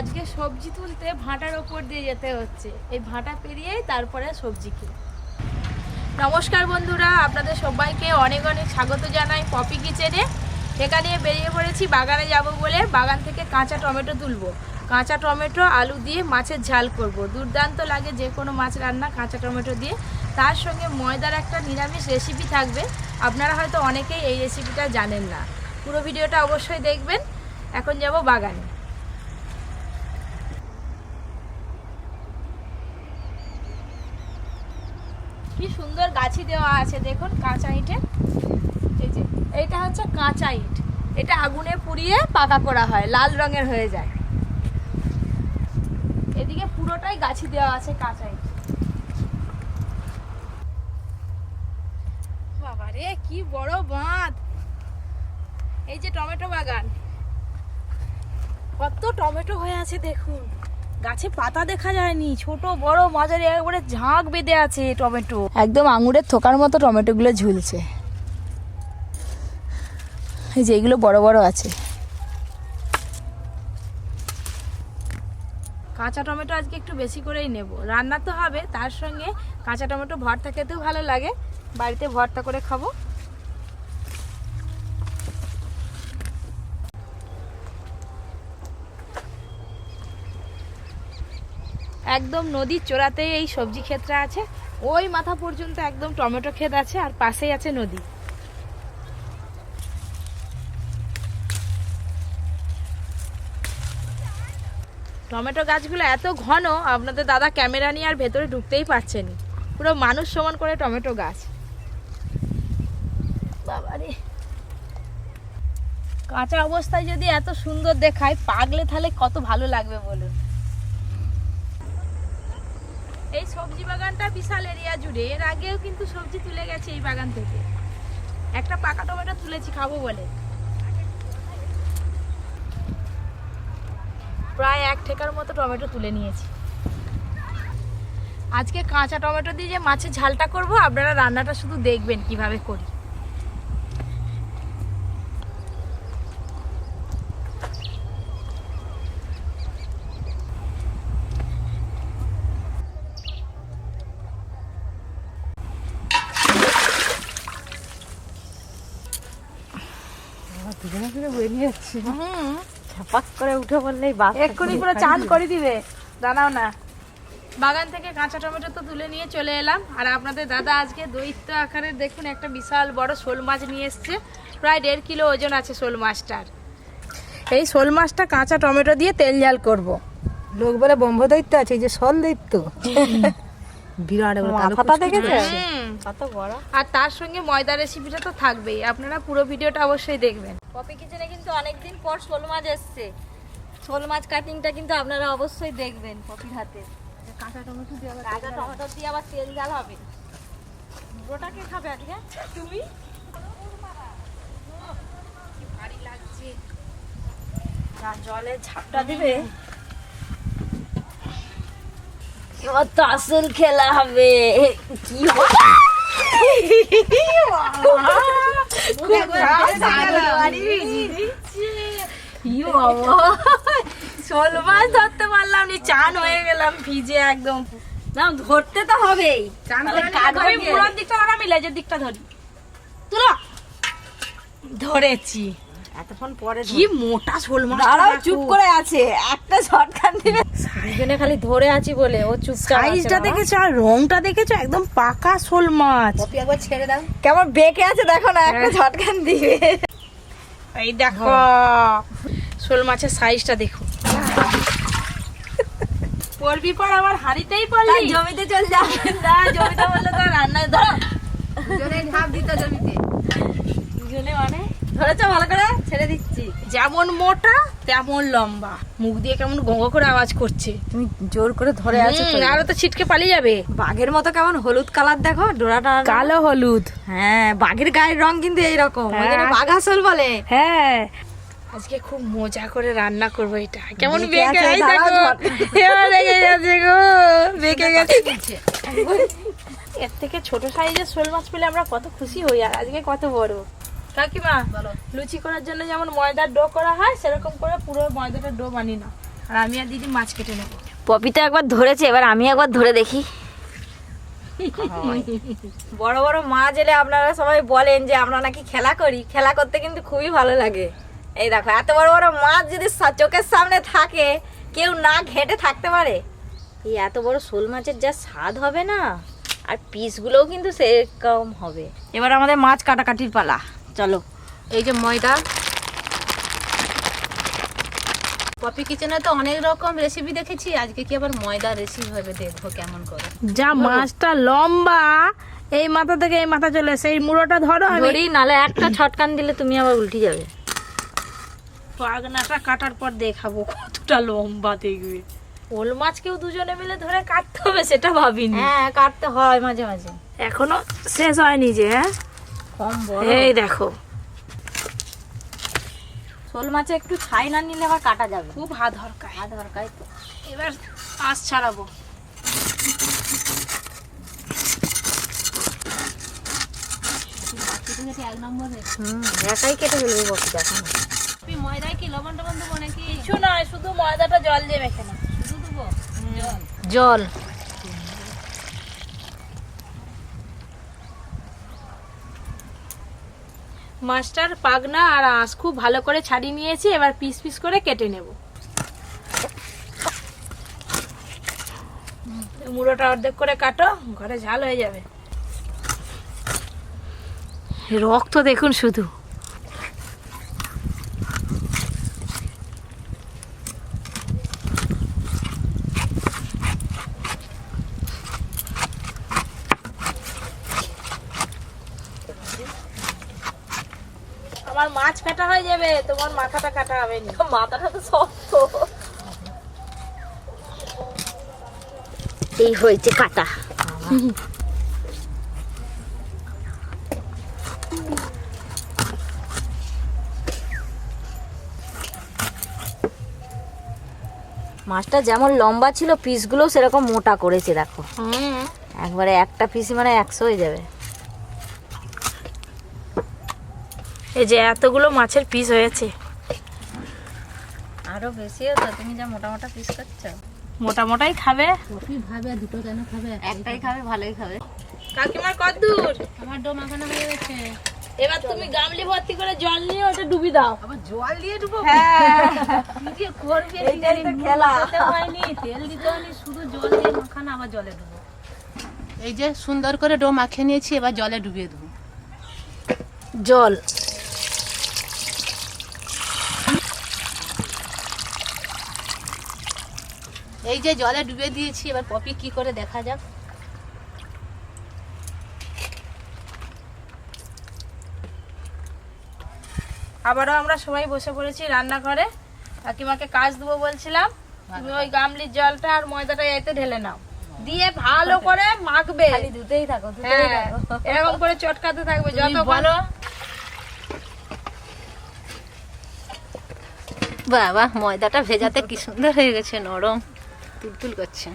আজকে সবজি তুলতে ভাঁটার ওপর দিয়ে যেতে হচ্ছে। এই ভাঁটা পেরিয়েই তারপরে সবজি কিনে নমস্কার বন্ধুরা, আপনাদের সবাইকে অনেক অনেক স্বাগত জানাই পপি কিচেনে। এখানে বেরিয়ে পড়েছি, বাগানে যাব বলে। বাগান থেকে কাঁচা টমেটো তুলবো। কাঁচা টমেটো, আলু দিয়ে মাছের ঝাল করব। দুর্দান্ত লাগে যে কোনো মাছ রান্না কাঁচা টমেটো দিয়ে। তার সঙ্গে ময়দার একটা নিরামিষ রেসিপি থাকবে। আপনারা হয়তো অনেকেই এই রেসিপিটা জানেন না। পুরো ভিডিওটা অবশ্যই দেখবেন। এখন যাব বাগানে। কি সুন্দর গাছি দেওয়া আছে, দেখুন, কাঁচা ইটে এই যে, এইটা হচ্ছে কাঁচা ইট। এটা আগুনে পুড়িয়ে পাকা করা হয়, লাল রঙের হয়ে যায়। এদিকে পুরোটাই গাছি দেওয়া আছে কাঁচা ইট। বাবারে, কি বড় বাঁধ! এই যে টমেটো বাগান। কত টমেটো হয়ে আছে, দেখুন। গাছে পাতা দেখা যায়নি ছোট বড় মাঝারি একবারে ঝাঁক বেঁধে আছে টমেটো। একদম আঙুরের থোকার মতো টমেটোগুলো ঝুলছে। এই যে এগুলো বড় বড় আছে। কাঁচা টমেটো আজকে একটু বেশি করেই নেব। রান্না তো হবে তার সঙ্গে কাঁচা টমেটো ভর্তা খেতেও ভালো লাগে। বাড়িতে ভর্তা করে খাব। একদম নদীর চোরাতেই এই সবজি ক্ষেতটা আছে। ওই মাথা পর্যন্ত একদম টমেটো ক্ষেত আছে আর পাশেই আছে নদী। টমেটো গাছগুলো এত ঘন, আপনাদের দাদা ক্যামেরা নিয়ে আর ভেতরে ঢুকতেই পারছেন পুরো মানুষ সমান করে টমেটো গাছ। বাবারে। কাঁচা অবস্থায় যদি এত সুন্দর দেখায়, পাগলে তাহলে কত ভালো লাগবে বলুন। এই সবজি বাগানটা বিশাল এরিয়া জুড়ে। এর আগেও কিন্তু সবজি তুলে গেছে এই বাগান থেকে। একটা পাকা টমেটো তুলেছি, খাব বলে। প্রায় এক ঠেকার মতো টমেটো তুলে নিয়েছি। আজকে কাঁচা টমেটো দিয়ে যে মাছের ঝালটা করব, আপনারা রান্নাটা শুধু দেখবেন কীভাবে করি দুজনে ফিরে ছাপাক করে উঠে বললেই বাস এক্ষুনি পুরো চান করে দিবে। দাঁড়াও না। বাগান থেকে কাঁচা টমেটো তো তুলে নিয়ে চলে এলাম। আর আপনাদের দাদা আজকে দৈত্য আকারের দেখুন একটা বিশাল বড় শোল মাছ নিয়ে এসছে। প্রায় দেড় কিলো ওজন আছে শোল মাছটার। এই শোল মাছটা কাঁচা টমেটো দিয়ে তেল ঝাল করব। লোক বলে ব্রহ্ম দৈত্য আছে এই যে শোল দৈত্য। বিরাট মাথাটা দেখেছে? হুম, কত বড় আর তার সঙ্গে ময়দা রেসিপিটা তো থাকবেই। আপনারা পুরো ভিডিওটা অবশ্যই দেখবেন। পপি কিচেনে কিন্তু অনেকদিন পর শোল মাছ এসছে। শোল মাছ কাটিংটা কিন্তু আপনারা অবশ্যই দেখবেন পপির হাতে। কাঁচা টমেটো দিয়ে আবার কাঁচা টমেটো দিয়ে আবার তেল জাল হবে। পুরোটা কে খাবে আজকে? তুমি? ভারী লাগছে। যা জলে ঝাপটা দিবে। এবার তো আসল খেলা হবে। কি? ইয়ে শোল মাছ ধরতে পারলাম নি চান হয়ে গেলাম ভিজে একদম। না ধরতে তো হবেই। চান করে দিকটা ধরা আমি লেজের দিকটা ধরি। তুলো ধরেছি। এতক্ষণ পরে কি মোটা শোল মাছ দাঁড়াও চুপ করে আছে। একটা শর্টকাট দিবে। দুজনে খালি ধরে আছি বলে ও আছে সাইজটা দেখেছ আর রংটা দেখেছ? একদম পাকা শোল মাছ। পপি একবার ছেড়ে দাও। কেমন বেঁকে আছে দেখো না একটা ঝটকান দিবে। এই দেখো শোল মাছের সাইজটা দেখো। পড়বি পর আমার হাড়িতেই পড়লি। জমিতে চল যা। না জমিটা বললে তো রান্নায় ধরো। দুজনে মানে ধরেছো ভালো করে? ছেড়ে দিচ্ছি। যেমন মোটা তেমন লম্বা। মুখ দিয়ে কেমন গঙ্গ করে আওয়াজ করছে। তুমি জোর করে ধরে আছো আরও তো ছিটকে পালিয়ে যাবে। বাঘের মতো কেমন হলুদ কালার দেখো ডোরাটা কালো হলুদ। হ্যাঁ বাঘের গায়ের রং কিন্তু এইরকম। হ্যাঁ। বাঘ আসল বলে। হ্যাঁ। আজকে খুব মজা করে রান্না করব এটা। কেমন বেঁকে গেছে গো বেঁকে গেছে। এর থেকে ছোট সাইজের শোল মাছ পেলে আমরা কত খুশি হই আর আজকে কত বড়। কাকিমা লুচি করার জন্য যেমন ময়দার ডো করা হয় সেরকম করে পুরো ময়দাটা ডো বানিয়ে নাও। আর আমি আর দিদি মাছ কেটে নেব। পপি তো একবার ধরেছে এবার আমি একবার ধরে দেখি। বড় বড় মাছ এলে আপনারা সবাই বলেন যে আমরা নাকি খেলা করি। খেলা করতে কিন্তু খুবই ভালো লাগে। এই দেখো এত বড় বড় মাছ যদি চোখের সামনে থাকে কেউ না ঘেঁটে থাকতে পারে। এই এত বড় শোল মাছের যা স্বাদ হবে না আর পিসগুলোও কিন্তু সেরকম হবে। এবার আমাদের মাছ কাটাকাটির পালা। চলো। এই যে ময়দা। পপি কিচেনে তো অনেক রকম রেসিপি দেখেছি আজকে কি আবার ময়দা রেসিপি হবে দেখব কেমন করে। যা মাছটা লম্বা এই মাথা থেকে এই মাথা চলে সেই মুড়োটা ধরো আমি। ধরি নালে একটা ছটকান দিলে তুমি আবার উল্টে যাবে। পাগনাটা কাটার পর দেখাবো কতটা লম্বা দেখবে। ওল মাছ কেউ দুজনে মিলে ধরে কাটতে হবে সেটা ভাবিনি। হ্যাঁ কাটতে হয় মাঝে মাঝে। এখনও শেষ হয়নি যে হ্যাঁ? এই দেখো। শোল মাছে একটু ছাই না নিলে আবার কাটা যাবে। খুব হাত হরকায় হাত দরকার তো। এবার আঁশ ছাড়াবো। একাই কেটে ফেলবে বসে দেখো না। পপি ময়দায় কি লবণ টবণ দেবো নাকি? কিছু নয় শুধু ময়দাটা জল দিয়ে মেখে না শুধু দেবো? জল জল মাছটার পাগনা আর আঁশ খুব ভালো করে ছাড়িয়ে নিয়েছি, এবার পিস পিস করে কেটে নেব। মুড়োটা অর্ধেক করে কাটো, ঘরে ঝাল হয়ে যাবে। রক্ত দেখুন শুধু আমার মাছ কাটা হয়ে যাবে তোমার মাথাটা কাটা হবে না। মাথাটা তো শক্ত। এই হয়েছে কাটা। মাছটা যেমন লম্বা ছিল পিসগুলো সেরকম মোটা করেছে দেখো। একবারে একটা পিস মানে একশো হয়ে যাবে। এই যে এতগুলো মাছের পিস হয়েছে। আরও বেশি হতো তুমি যা মোটা মোটা পিস করছ। মোটা মোটাই খাবে। পপি ভাবে দুটো কেন খাবে? একটাই খাবে ভালোই খাবে। কাকিমার কত দূর? আমার ডো মাখানো হয়ে গেছে। এবার তুমি গামলি ভর্তি করে জল নিয়ে ওটা ডুবি দাও। আবার জল দিয়ে ডুবো? কি করবে? কি এইটাই জানি, তো খেলা। হয়নি তেল দিতে হয়নি শুধু জল দিয়ে মাখানো আবার জলে ডুবো। এই যে সুন্দর করে ডো মাখিয়ে নিয়েছি এবার জলে ডুবিয়ে দেবো। জল। এই যে জলে ডুবিয়ে দিয়েছি এবার পপি কি করে দেখা যাক। আবারও আমরা সবাই বসে পড়েছি রান্নাঘরে। কাকিমাকে কাজ দেবো বলছিলাম। তুমি ওই গামলির জলটা আর ময়দাটা এতে ঢেলে নাও। দিয়ে ভালো করে মাখবে। খালি দুতেই থাকো হ্যাঁ এরকম করে চটকাতে থাকবে যত বলো। বাবা ময়দাটা ভেজাতে কি সুন্দর হয়ে গেছে নরম। তুলতুল করছে।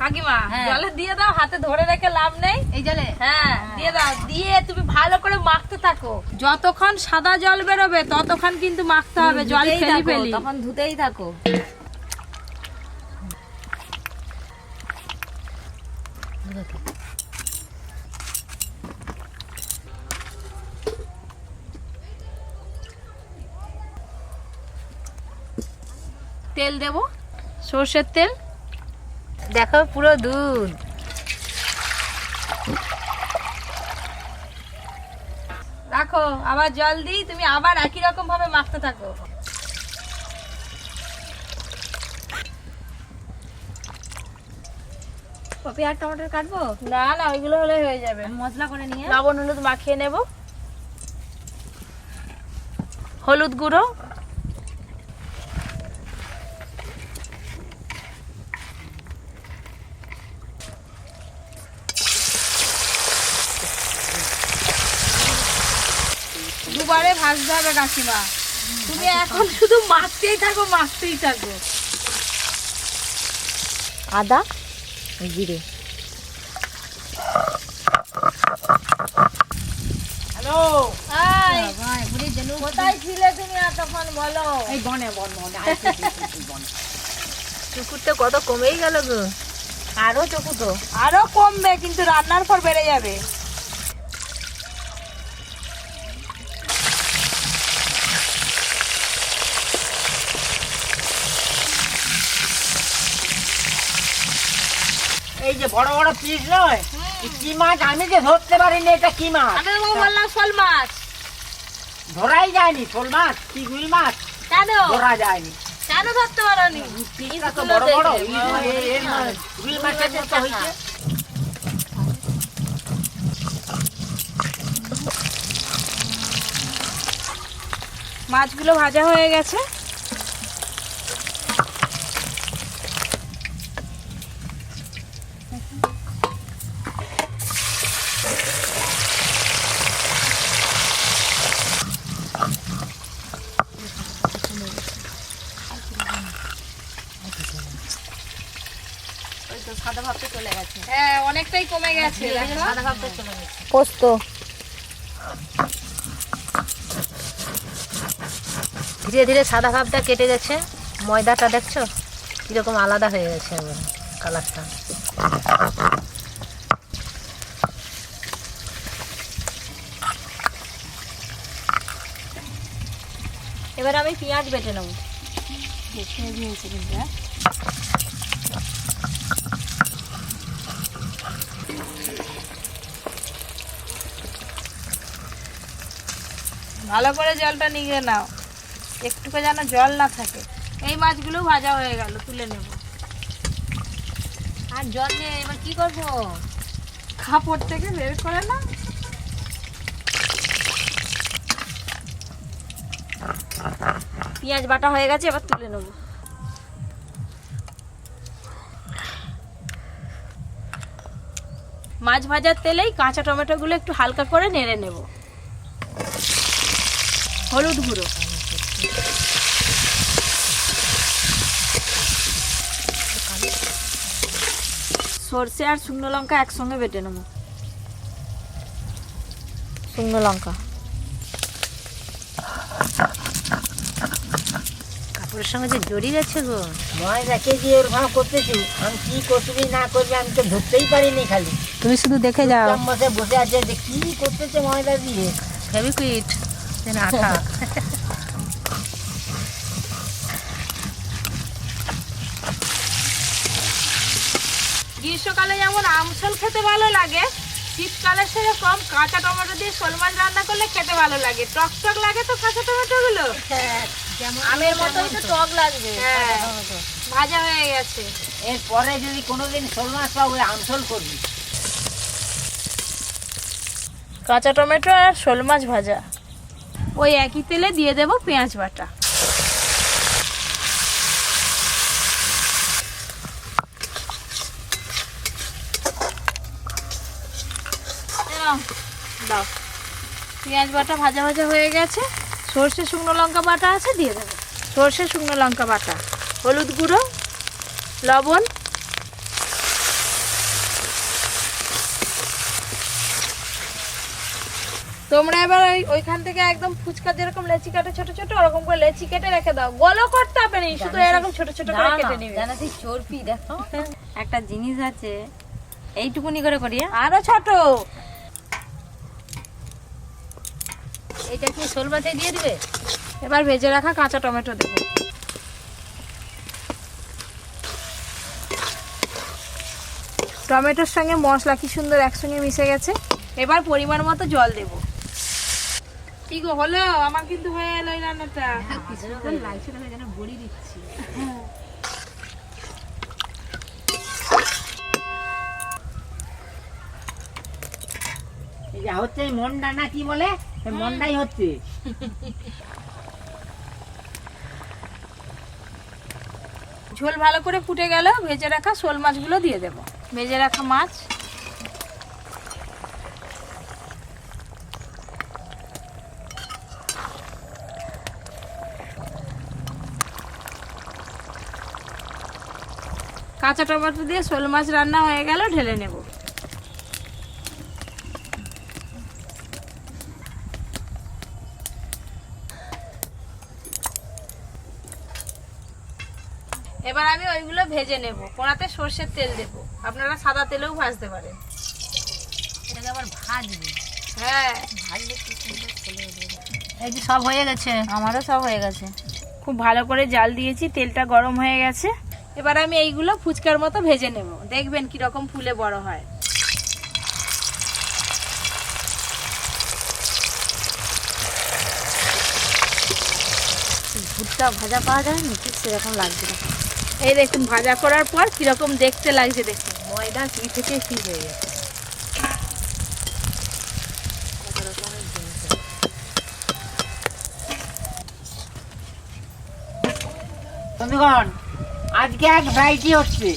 কাকিমা হ্যাঁ। জলে দিয়ে দাও হাতে ধরে রেখে লাভ নেই। এই জলে? হ্যাঁ দিয়ে দাও। দিয়ে তুমি ভালো করে মাখতে থাকো। যতক্ষণ সাদা জল বেরোবে ততক্ষণ কিন্তু মাখতে হবে জল ফেলি ফেলি। তখন ধুতেই থাকো। তেল দেব সর্ষের তেল। দেখো পুরো দুধ। রাখো আবার জল দিই তুমি আবার একই রকম ভাবে মাখতে থাকো। কপি আর টমেটো কাটবো? না না ওইগুলো হলে হয়ে যাবে। মশলা করে নিয়ে। লবণ হলুদ মাখিয়ে নেব। হলুদ গুঁড়ো। ভাজতে হবে কাকিমা। তুমি এখন শুধু মাখতেই থাকো মাখতেই থাকো। আদা জিরে। হ্যালো। হাই কোথায় ছিলে তুমি এতক্ষণ বলো? এই বনে বন বনে। চুকুরটা কত কমেই গেল গো। আরও চকু তো। আরও কমবে কিন্তু রান্নার পর বেড়ে যাবে। যে বড় বড় পিস নয় কি মাছ? আমি যে ধরতে পারিনি এটা কি মাছ? আমি বললাম শোল মাছ। ধরাই যায়নি শোল মাছ কি গুই মাছ? কেন? ধরা যায়নি। কেন ধরতে পারোনি? তো বড় বড় গুই মাছের মতো হয়েছে মাছগুলো ভাজা হয়ে গেছে। সাদা ভাবতে চলে গেছে। হ্যাঁ অনেকটাই কমে গেছে দেখো। সাদা ভাবতে চলে গেছে। পোস্ত। ধীরে ধীরে সাদা ভাবটা কেটে গেছে। ময়দাটা দেখছ? কীরকম আলাদা হয়ে গেছে একবারে কালারটা। এবার আমি পেঁয়াজ বেটে নেব। ভালো করে জলটা নিগড়ে নাও। একটুকু যেন জল না থাকে। এই মাছগুলো ভাজা হয়ে গেল তুলে নেব। আর জল নিয়ে এবার কি করব? খাপড় থেকে বের করে না পেঁয়াজ বাটা হয়ে গেছে এবার তুলে নেব। মাছ ভাজার তেলেই কাঁচা টমেটোগুলো একটু হালকা করে নেড়ে নেব। হলুদ গুঁড়ো। সর্ষে আর শুকনো লঙ্কা একসঙ্গে বেটে নেব। শুকনো লঙ্কা। কাপড়ের সঙ্গে যে জড়িয়ে গেছে গো। ময়দাকে যে ওরকম করতেছি। আমি কি করবি না করবি আমি তো ধরতেই পারিনি খালি। তুমি শুধু দেখে যাও। বসে আছে যে কি করতেছে ময়দা দিয়ে। ফেবিকুইট যেন আঠা গ্রীষ্মকালে যেমন আমসল খেতে ভালো লাগে শীতকালে সেরকম কাঁচা টমেটো দিয়ে শোল মাছ রান্না করলে খেতে ভালো লাগে। টক টক লাগে তো কাঁচা টমেটো গুলো আমের মতোই তো টক লাগবে হ্যাঁ। ভাজা হয়ে গেছে। এরপরে যদি কোনোদিন শোল মাছ পাবো ওই আমসল করবি। কাঁচা টমেটো আর শোল মাছ ভাজা। ওই একই তেলে দিয়ে দেব পেঁয়াজ বাটা। দাও। পেঁয়াজ বাটা ভাজা ভাজা হয়ে গেছে। সর্ষে শুকনো লঙ্কা বাটা আছে, দিয়ে দেবো। সর্ষে শুকনো লঙ্কা বাটা, হলুদ গুঁড়ো, লবণ তোমরা এবার ওই ওইখান থেকে একদম ফুচকা যেরকম লেচি কাটে ছোট ছোট ওরকম করে লেচি কেটে রেখে দাও। গলো করতে হবে না শুধু এরকম ছোট ছোট করে কেটে নিবে। জানাতে চর্পি দেখো। একটা জিনিস আছে এইটুকুনি করে করি? আরও ছোট। এটা কি শোল মাথায় দিয়ে দিবে? এবার ভেজে রাখা কাঁচা টমেটো দেবো। টমেটোর সঙ্গে মশলা কি সুন্দর একসঙ্গে মিশে গেছে। এবার পরিমাণ মতো জল দেব। কি গো হলো? আমার কিন্তু হয়ে এলো এই রান্নাটা। লালচে রঙের যেন বড়ি দিচ্ছি। যা হচ্ছে মন্ডা না কি বলে? এই মন্ডাই হচ্ছে। ঝোল ভালো করে ফুটে গেল ভেজে রাখা শোল মাছগুলো দিয়ে দেব। ভেজে রাখা মাছ। কাঁচা টমেটো দিয়ে শোল মাছ রান্না হয়ে গেল ঢেলে নেব। এবার আমি ওইগুলো ভেজে নেব। কোনাতে সর্ষের তেল দেব। আপনারা সাদা তেলেও ভাজতে পারেন। এটাকে আবার ভাজবে? হ্যাঁ। এই যে সব হয়ে গেছে? আমারও সব হয়ে গেছে। খুব ভালো করে জাল দিয়েছি তেলটা গরম হয়ে গেছে। এবার আমি এইগুলো ফুচকার মতো ভেজে নেব। দেখবেন কীরকম ফুলে বড় হয়। ভুট্টা ভাজা পাওয়া যায় না? ঠিক সেরকম লাগছে না। এই দেখুন, ভাজা করার পর কীরকম দেখতে লাগছে দেখুন। ময়দা কি থেকে কি হয়ে গেছে। তুমি বন্ধুগণ আজকে এক ভ্যারাইটি হচ্ছে।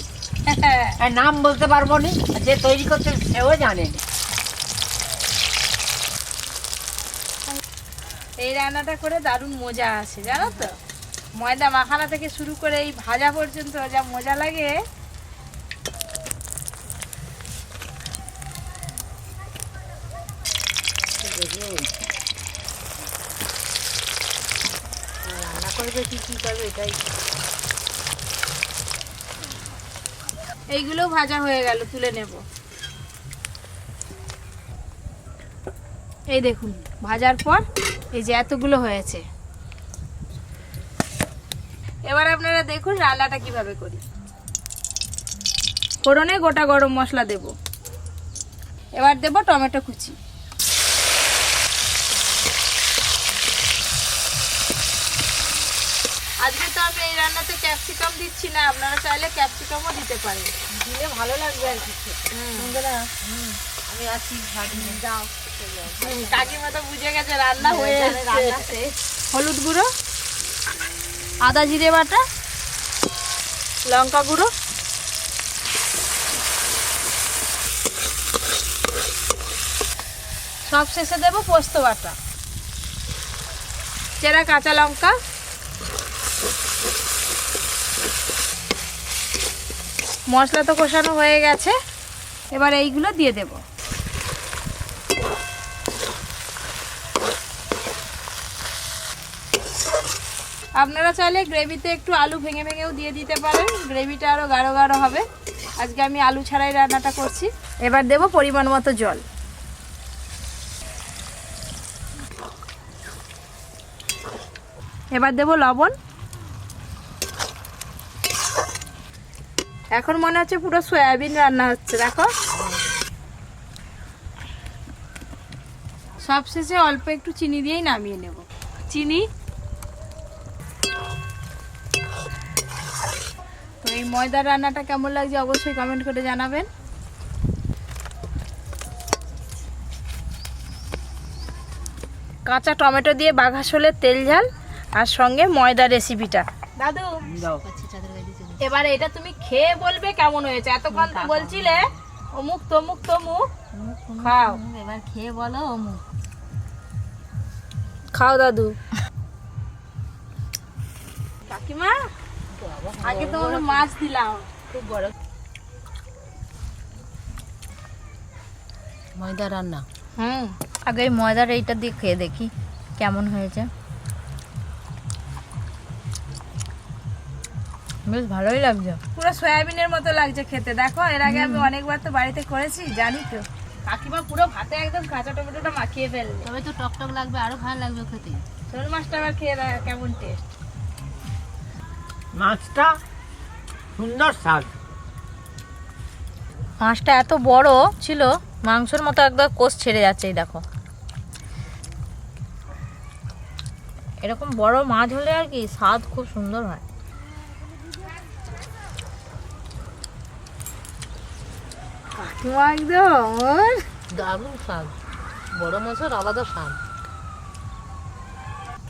নাম বলতে পারব না যে তৈরি করছে সেও জানে না। এই রান্নাটা করে দারুণ মজা আছে জানো তো? ময়দা মাখানা থেকে শুরু করে এই ভাজা পর্যন্ত যা মজা লাগে। রান্না করবে কি কি করবে এটাই। এইগুলো ভাজা হয়ে গেল, তুলে নেব। এই দেখুন, ভাজার পর এই যে এতগুলো হয়েছে। এবার আপনারা দেখুন রান্নাটা কীভাবে করি। ফোড়নে গোটা গরম মশলা দেব। এবার দেব টমেটো কুচি আজকে তো আমি এই রান্নাতে ক্যাপসিকাম দিচ্ছি না আপনারা চাইলে ক্যাপসিকামও দিতে পারেন। দিলে ভালো লাগবে আর কি। আমি আছি যাও। কাকিমা তো বুঝে গেছে রান্না হয়ে শেষ। হলুদ গুঁড়ো আদা জিরে বাটা লঙ্কা গুঁড়ো। সব শেষে দেবো পোস্ত বাটা। চেরা কাঁচা লঙ্কা। মশলা তো কষানো হয়ে গেছে। এবার এইগুলো দিয়ে দেবো। আপনারা চাইলে গ্রেভিতে একটু আলু ভেঙে ভেঙেও দিয়ে দিতে পারেন। গ্রেভিটা আরও গাঢ় গাঢ় হবে। আজকে আমি আলু ছাড়াই রান্নাটা করছি। এবার দেব পরিমাণ মতো জল। এবার দেব লবণ। এখন মনে হচ্ছে পুরো সয়াবিন রান্না হচ্ছে দেখো। সবশেষে অল্প একটু চিনি দিয়েই নামিয়ে নেব। চিনি? তো এই ময়দার রান্নাটা কেমন লাগছে অবশ্যই কমেন্ট করে জানাবেন। কাঁচা টমেটো দিয়ে বাঘা শোলের তেল ঝাল আর সঙ্গে ময়দা রেসিপিটা দাদু এবারে এটা তুমি খেয়ে বলবে কেমন হয়েছে। এতক্ষণ তো বলছিলে অমুক তমুক তমুক খাও। এবার খেয়ে বলো অমুক। খাও দাদু। কাকিমা আগে তোমাকে মাছ দিলাম। খুব বড় ময়দা রান্না? হুম। আগে ময়দার এইটা দিয়ে খেয়ে দেখি কেমন হয়েছে। বেশ ভালোই লাগছে। পুরো সয়াবিনের মতো লাগছে খেতে। দেখো এর আগে আমি অনেকবার তো বাড়িতে করেছি জানি তো। কাকিমা পুরো ভাতে একদম কাঁচা টমেটোটা মাখিয়ে ফেলবে তবে তো টক টক লাগবে আরও ভালো লাগবে খেতে। শোল মাছটা আবার খেয়ে দেখা কেমন টেস্ট মাছটা সুন্দর স্বাদ। মাছটা এত বড় ছিল মাংসের মতো একদম কোষ ছেড়ে যাচ্ছে এই দেখো। এরকম বড় মাছ হলে আর কি স্বাদ খুব সুন্দর হয় কাকিমা একদম। দারুণ স্বাদ। বড় মাছের আলাদা স্বাদ।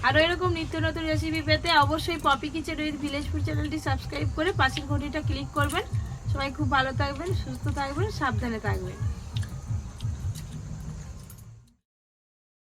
আরও এরকম নিত্য নতুন রেসিপি পেতে অবশ্যই Poppy Kitchen with Village Food চ্যানেলটি সাবস্ক্রাইব করে পাশের ঘটিটা ক্লিক করবেন। সবাই খুব ভালো থাকবেন সুস্থ থাকবেন সাবধানে থাকবেন।